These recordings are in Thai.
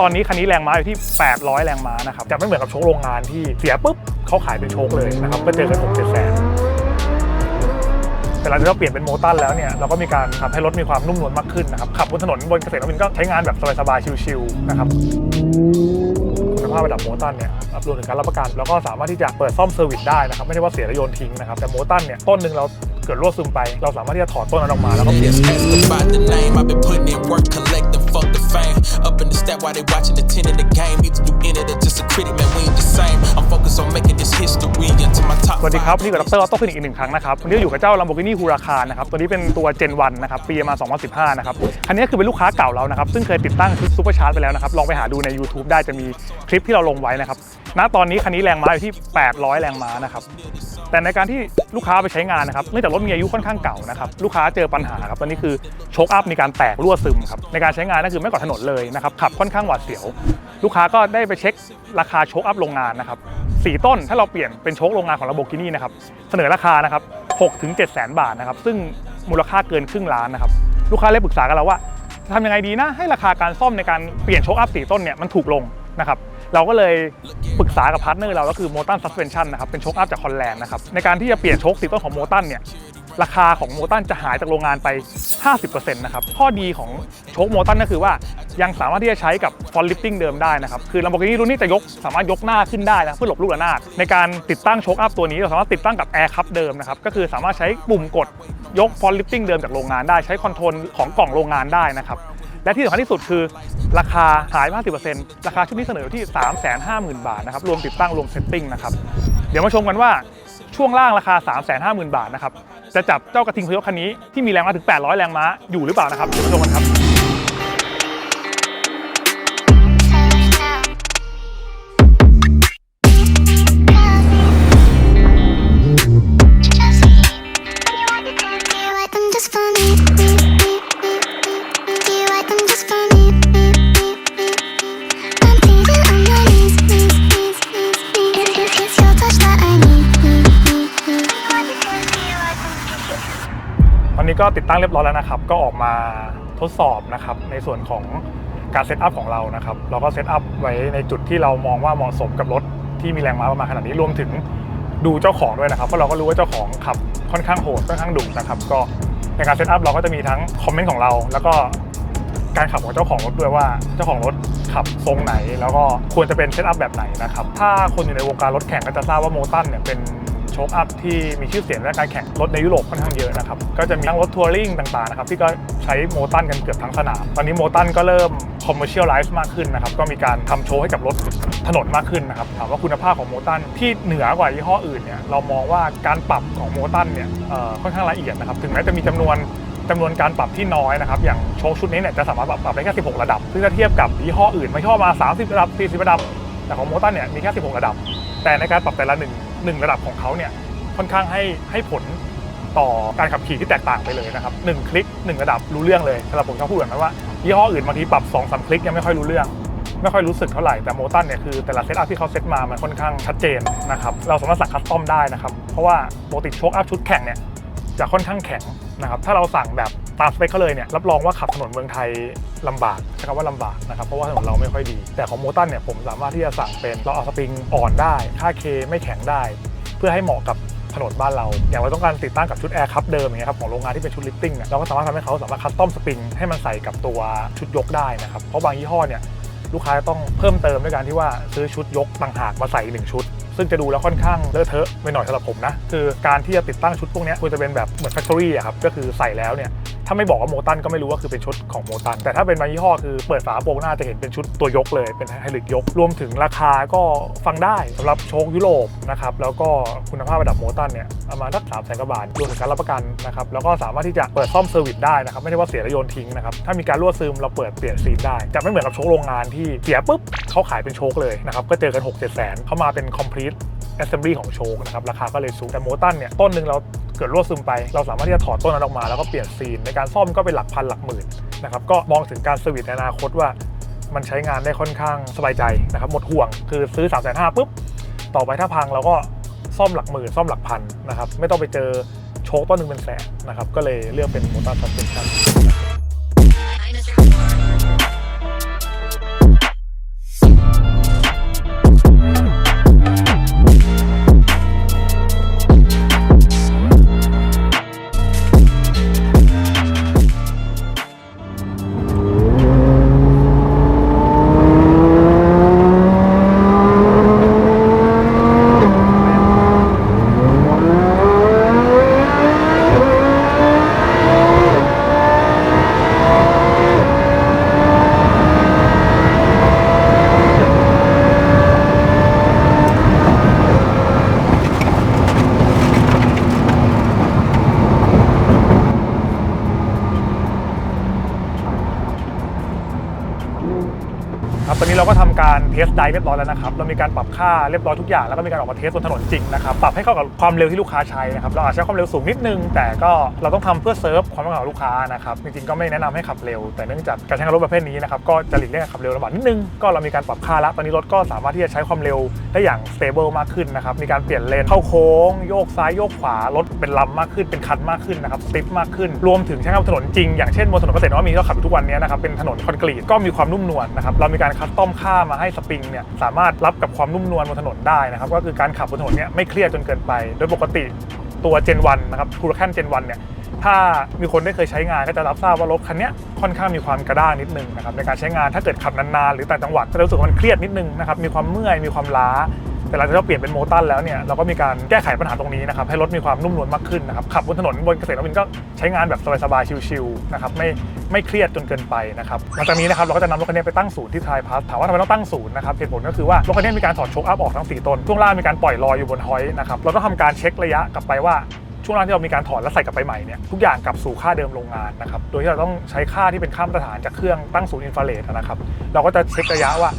ตอนนี้คันนี้แรงม้าอยู่ที่ 800 แรงม้านะครับ จะไม่เหมือนกับโชคโรงงานที่เสียปุ๊บเขาขายเป็นโชคเลยนะครับ ก็เจอกัน6 7แสนแต่หลังจากเราเปลี่ยนเป็นโมตันแล้วเนี่ยเราก็มีการทำให้รถมีความนุ่มนวลมากขึ้นนะครับ ขับบนถนนบนเกษตรนวมินก็ใช้งานแบบสบายๆชิลๆนะครับคุณภาพระดับโมตันเนี่ยรวมถึงการรับประกัน แล้วก็สามารถที่จะเปิดซ่อมเซอร์วิสได้นะครับ ไม่ได้ว่าเสียแล้วโยนทิ้งนะครับ แต่โมตันเนี่ยต้นหนึ่งเราเกิดรั่วซึมไป เราสามารถที่จะถอดต้นนั้นออกมาแล้วก็เปลี่ยน Up in the step while they watching the 10 in the game. Either you in it or just a critic, man, we ain't the same. I'm focused on making this history into my top สวัสดีครับ นี่กับดรออโต้คลินิกอีกหนึ่งครั้งนะครับ วันนี้อยู่กับเจ้า Lamborghini Huracan นะครับ ตัวนี้เป็นตัว Gen 1 นะครับ ปีมา 2015 นะครับ คันนี้คือเป็นลูกค้าเก่าเรานะครับ ซึ่งเคยติดตั้งชุดซูเปอร์ชาร์จไปแล้วนะครับ ลองไปหาดูใน YouTube ได้จะมีคลิปที่เราลงไว้นะครับ ณ ตอนนี้คันนี้แรงม้าอยู่ที่ 800 แรงม้านะครับ แต่ในการที่ลูกค้าไปใช้งานนะครับเนื่องจากรถมีอายุค่อนข้างเก่านะครับลูกค้าเจอปัญหาครับตอนนี้คือโชคอัพมีการแตกรั่วซึมครับในการใช้งานนั่นคือไม่ก่อถนนเลยนะครับขับค่อนข้างหวาดเสียว ลูกค้าก็ได้ไปเช็คราคาโชคอัพโรงงานนะครับสี่ต้นถ้าเราเปลี่ยนเป็นโชคโรงงานของ Lamborghini นะครับเสนอราคานะครับ6ถึง7แสนบาทนะครับซึ่งมูลค่าเกินครึ่งล้านนะครับลูกค้าเลยปรึกษากันแล้วว่าจะทำยังไงดีนะให้ราคาการซ่อมในการเปลี่ยนโชคอัพสี่ต้นเนี่ยมันถูกลงนะครับ เราก็เลยปรึกษากับพาร์ทเนอร์เราก็คือ m o t a n Suspension นะครับเป็นโชคอัพจากคอนแลนด์นะครับในการที่จะเปลี่ยนโชคสีต้นของ m o t a n เนี่ยราคาของโมตันจะหายจากโรงงานไป 50%นะครับข้อดีของโชคโมตันก็คือว่ายังสามารถที่จะใช้กับฟอนลิฟติ้งเดิมได้นะครับคือ Lamborghini รุ่นนี้จะยกสามารถยกหน้าขึ้นได้นะเพื่อหลบลูกระนาดในการติดตั้งโชคอัพตัวนี้เราสามารถติดตั้งกับแอร์คัพเดิมนะครับก็คือสามารถใช้ปุ่มกดยกฟอนลิฟติ้งเดิมจากโรงงานได้ใช้คอนโทรลของกล่องโรงงานได้นะครับ และที่สำคัญที่สุดคือราคาหาย50%ราคาชุดนี้เสนออยู่ที่ 350,000 บาทนะครับรวมติดตั้งรวมเซตติ้งนะครับเดี๋ยวมาชมกันว่าช่วงล่างราคา 350,000 บาทนะครับจะจับเจ้ากระทิงพยศคันนี้ที่มีแรงม้าถึง 800 แรงม้าอยู่หรือเปล่านะครับเดี๋ยวมาชมกันครับ นี้ก็ติดตั้งเรียบร้อยแล้วนะครับ ก็ออกมาทดสอบนะครับในส่วนของการเซตอัพของเรานะครับ เราก็เซตอัพไว้ในจุดที่เรามองว่าเหมาะสมกับรถที่มีแรงม้าประมาณขนาดนี้รวมถึงดูเจ้าของด้วยนะครับเพราะเราก็รู้ว่าเจ้าของขับค่อนข้างโหดค่อนข้างดุนะครับ ก็ในการเซตอัพเราก็จะมีทั้งคอมเมนต์ของเรา แล้วก็การขับของเจ้าของรถด้วยว่าเจ้าของรถขับทรงไหน แล้วก็ควรจะเป็นเซตอัพแบบไหนนะครับ ถ้าคนอยู่ในวงการรถแข่งก็จะทราบว่าโมตันเนี่ยเป็น โชคอัพที่มีชื่อเสียงในการแข่งรถในยุโรปค่อนข้างเยอะนะครับ ก็จะมีทั้งรถทัวริงต่างๆนะครับที่ก็ใช้โมตันกันเกือบทั้งสนาม ตอนนี้โมตันก็เริ่มคอมเมอร์เชียลไลฟ์มากขึ้นนะครับ ก็มีการทำโชว์ให้กับรถถนนมากขึ้นนะครับ ถามว่าคุณภาพของโมตันที่เหนือกว่ายี่ห้ออื่นเนี่ย เรามองว่าการปรับของโมตันเนี่ยค่อนข้างละเอียดนะครับ ถึงแม้จะมีจำนวนจำนวนการปรับที่น้อยนะครับ อย่างโชคชุดนี้เนี่ยจะสามารถปรับปรับได้แค่ 16 ระดับ ซึ่งถ้าเทียบกับยี่ห้ออื่นไม่ชอบมา 30 ระดับ 40 ระดับ แต่ของโมตันเนี่ยมีแค่ 16 ระดับ แต่ในการปรับแต่ละหนึ่ง หนึ่งระดับของเขาเนี่ยค่อนข้างให้ให้ผลต่อการขับขี่ที่แตกต่างไปเลยนะครับหนึ่งคลิกหนึ่งระดับรู้เรื่องเลยสำหรับผมชอบพูดแบบนั้นว่ายี่ห้ออื่นบางทีปรับ2อสคลิกยังไม่ค่อยรู้เรื่อง ไม่ค่อยรู้สึกเท่าไหร่แต่โมตันเนี่ยคือแต่ละเซตอัพที่เขาเซตมามันค่อนข้างชัดเจนนะครับเราสามารถสั่งคัสตอมได้นะครับเพราะว่าปกติโชคอัพชุดแข่งเนี่ยจะค่อนข้างแข็งนะครับถ้าเราสั่งแบบ ตามสเปคเขาเลยเนี่ยรับรองว่าขับถนนเมืองไทยลำบากใช้คำว่าลำบากนะครับเพราะว่าถนนเราไม่ค่อยดี แต่ของโมตันเนี่ยผมสามารถที่จะสั่งเป็นเราเอาสปริงอ่อนได้ค่าเคไม่แข็งได้ เพื่อให้เหมาะกับถนนบ้านเรา อย่างเราต้องการติดตั้งกับชุดแอร์คัพเดิมอย่างเงี้ยครับของโรงงานที่เป็นชุดลิฟติ้งเนี่ยเราก็สามารถทำให้เขาสามารถคัสตอมสปริงให้มันใส่กับตัวชุดยกได้นะครับเพราะบางยี่ห้อเนี่ยลูกค้าต้องเพิ่มเติมด้วยการที่ว่าซื้อชุดยกต่างหากมาใส่อีกหนึ่งชุด ซึ่งจะดูแล้วค่อนข้างเลอะเทอะไปหน่อยสำหรับผมนะ คือการที่จะติดตั้งชุดพวกนี้ควรจะเป็นแบบเหมือนแฟคทอรี่อะครับก็คือใส่แล้วเนี่ย ถ้าไม่บอกว่าโมตันก็ไม่รู้ว่าคือเป็นชุดของโมตัน แต่ถ้าเป็นบางยี่ห้อคือเปิดฝาโปรงหน้าจะเห็นเป็นชุดตัวยกเลยเป็นไฮลิกยก รวมถึงราคาก็ฟังได้สำหรับโชคยุโรปนะครับแล้วก็คุณภาพระดับโมตันเนี่ยประมาณสักสามแสนกว่าบาทรวมถึงการรับประกันนะครับแล้วก็สามารถที่จะเปิดซ่อมเซอร์วิสได้นะครับไม่ได้ว่าเสียแล้วโยนทิ้งนะครับถ้ามีการรั่วซึมเราเปิดเปลี่ยนซีนได้จะไม่เหมือนกับโชคโรงงานที่เสียปุ๊บเขาขายเป็นโชคเลยนะครับก็เจอกัน6 7แสนเขามาเป็น complete assembly ของโชคนะครับราคาก็เลยสูงแต่โมตันเนี่ยต้นหนึ่งเราเกิดรั่วซึมไป เราสามารถที่จะถอดต้นนั้นออกมาแล้วก็เปลี่ยนซีน ในการซ่อมก็เป็นหลักพันหลักหมื่นนะครับก็มองถึงการเซอร์วิสในอนาคตว่ามันใช้งานได้ค่อนข้างสบายใจนะครับหมดห่วงคือซื้อ3ามแสนห้าปุ๊บต่อไปถ้าพังเราก็ซ่อมหลักหมื่นซ่อมหลักพันนะครับไม่ต้องไปเจอโชคต้นหนึ่งเป็นแสนนะครับก็เลยเลือกเป็นโมตันซัสเพนชั่น ตอนนี้เราก็ทำการเทสไดเรียบร้อยแล้วนะครับ เรามีการปรับค่าเรียบร้อยทุกอย่าง แล้วก็มีการออกมาเทสบนถนนจริงนะครับ ปรับให้เข้ากับความเร็วที่ลูกค้าใช้นะครับ เราอาจจะใช้ความเร็วสูงนิดนึง แต่ก็เราต้องทำเพื่อเซิร์ฟความต้องการของลูกค้านะครับ จริงๆ ก็ไม่แนะนำให้ขับเร็ว แต่เนื่องจากการใช้ารถประเภทนี้นะครับ ก็จะหลีกเลี่ยงขับเร็วระบาดนิดนึง ก็เรามีการปรับค่าแล้วตอนนี้รถก็สามารถที่จะใช้ความเร็วได้อย่าง stable มากขึ้นนะครับ มีการเปลี่ยนเลนเข้าโค้ง โยกซ้ายโยกขวารถเป็นลำมากขึ้น เป็นคันมากขึ้นนะครับสติปมากขึ้น รวมถึงใช้งานบถนนจริง อย่างเช่นบนถนนเกษตรนวมินทร์ที่เราขับทุกวันนี้นะครับ เป็นถนนคอนกรีต ก็มีความนุ่มนวลนะครับ เรามีการคัสตอมค่ามาให้สปริงเนี่ยสามารถรับกับความนุ่มนวลบนถนนได้นะครับก็คือการขับบนถนนเนี่ยไม่เครียดจนเกินไป โดยปกติตัว Gen 1นะครับคูลแคน Gen 1เนี่ยถ้ามีคนได้เคยใช้งานก็จะรับทราบว่ารถคันนี้ค่อนข้างมีความกระด้างนิดนึงนะครับในการใช้งานถ้าเกิดขับนานๆหรือต่างจังหวัดก็จะรู้สึกว่ามันเครียดนิดนึงนะครับมีความเมื่อยมีความล้า แต่หลังจากเราเปลี่ยนเป็นโมตันแล้วเนี่ยเราก็มีการแก้ไขปัญหาตรงนี้นะครับให้รถมีความนุ่มนวลมากขึ้นนะครับขับบนถนนบนเกษตรนวมินก็ใช้งานแบบสบายๆชิลๆนะครับไม่ไม่เครียดจนเกินไปนะครับหลังจากนี้นะครับเราก็จะนำรถคันนี้ไปตั้งศูนย์ที่ไทยพาสถามว่าทำไมต้องตั้งศูนย์นะครับเหตุผลก็คือว่ารถคันนี้มีการถอดโชคอัพออกทั้งสี่ต้นช่วงล่างมีการปล่อยลอยอยู่บนฮอยนะครับเราต้องทำการเช็คระยะกลับไปว่าช่วงล่างที่เรามีการถอดแล้วใส่กลับไปใหม่เนี่ยทุกอย่างกลับสู่ค่าเดิมโรงงานนะครับโดยที่เราต้องใช้ค่าที่เป็นค่ามาตรฐานจากเครื่องตั้งศูนย์อินฟราเรดนะครับเราก็จะเช็คระยะว่า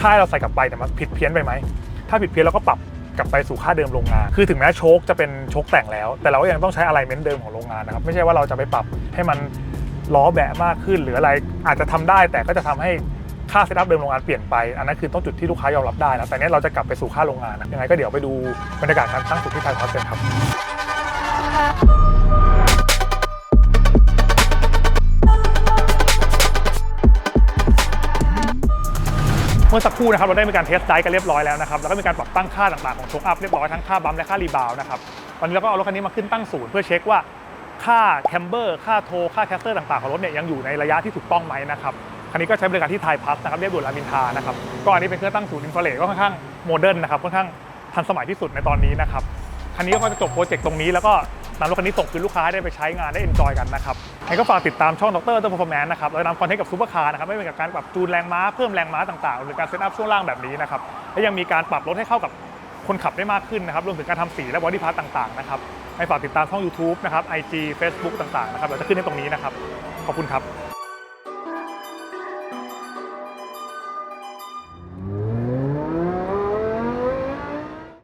ค่าเราใส่กลับไปเนี่ยมันผิดเพี้ยนไปไหม ถ้าผิดเพี้ยนเราก็ปรับกลับไปสู่ค่าเดิมโรงงาน คือถึงแม้โชคจะเป็นโชคแต่งแล้ว แต่เราก็ยังต้องใช้อะไลเมนต์เดิมของโรงงานนะครับ ไม่ใช่ว่าเราจะไปปรับให้มันล้อแบะมากขึ้น หรืออะไรอาจจะทำได้แต่ก็จะทำให้ค่าเซตอัพเดิมโรงงานเปลี่ยนไป อันนั้นคือต้องจุดที่ลูกค้ายอมรับได้นะ แต่เนี้ยเราจะกลับไปสู่ค่าโรงงานนะยังไงก็เดี๋ยวไปดูบรรยากาศการตั้งศูนย์ที่ไทยพาสกันครับ เมื่อสักครู่นะครับเราได้มีการเทสไดกันเรียบร้อยแล้วนะครับแล้วก็มีการปรับตั้งค่าต่างๆของโชคอัพเรียบร้อยทั้งค่าบัมและค่ารีบาวนะครับวันนี้เราก็เอารถคันนี้มาขึ้นตั้งศูนย์เพื่อเช็คว่าค่าแคมเบอร์ค่าโทค่าแคสเตอร์ต่างๆของรถเนี่ยยังอยู่ในระยะที่ถูกต้องไหมนะครับคันนี้ก็ใช้บริการที่ไทยพัสนะครับเรียบด่วนรามอินทานะครับก็อันนี้เป็นเครื่องตั้งศูนย์อินฟราเรดก็ค่อนข้างโมเดิร์นนะครับค่อนข้างทันสมัยที่สุดในตอนนี้นะครับคันนี้ก็จะจบโปรเจกต์ตรงนี้แล้วก็ นำรถคันนี้ส่งคืนลูกค้าได้ไปใช้งานได้เอนจอยกันนะครับให้ก็ฝากติดตามช่องดรเตอร์เพอร์ฟอร์แมนซ์นะครับเรานำคอนเทนต์กับซูเปอร์คาร์นะครับไม่เป็นกับการปรับจูนแรงม้าเพิ่มแรงม้าต่างๆ หรือการเซตอัพช่วงล่างแบบนี้นะครับและยังมีการปรับรถให้เข้ากับคนขับได้มากขึ้นนะครับรวมถึงการทำสีและบอดี้พาร์ตต่างๆนะครับให้ฝากติดตามช่อง YouTube นะครับ IG Facebook ต่างๆนะครับเราจะขึ้นในตรงนี้นะครับขอบคุณครับ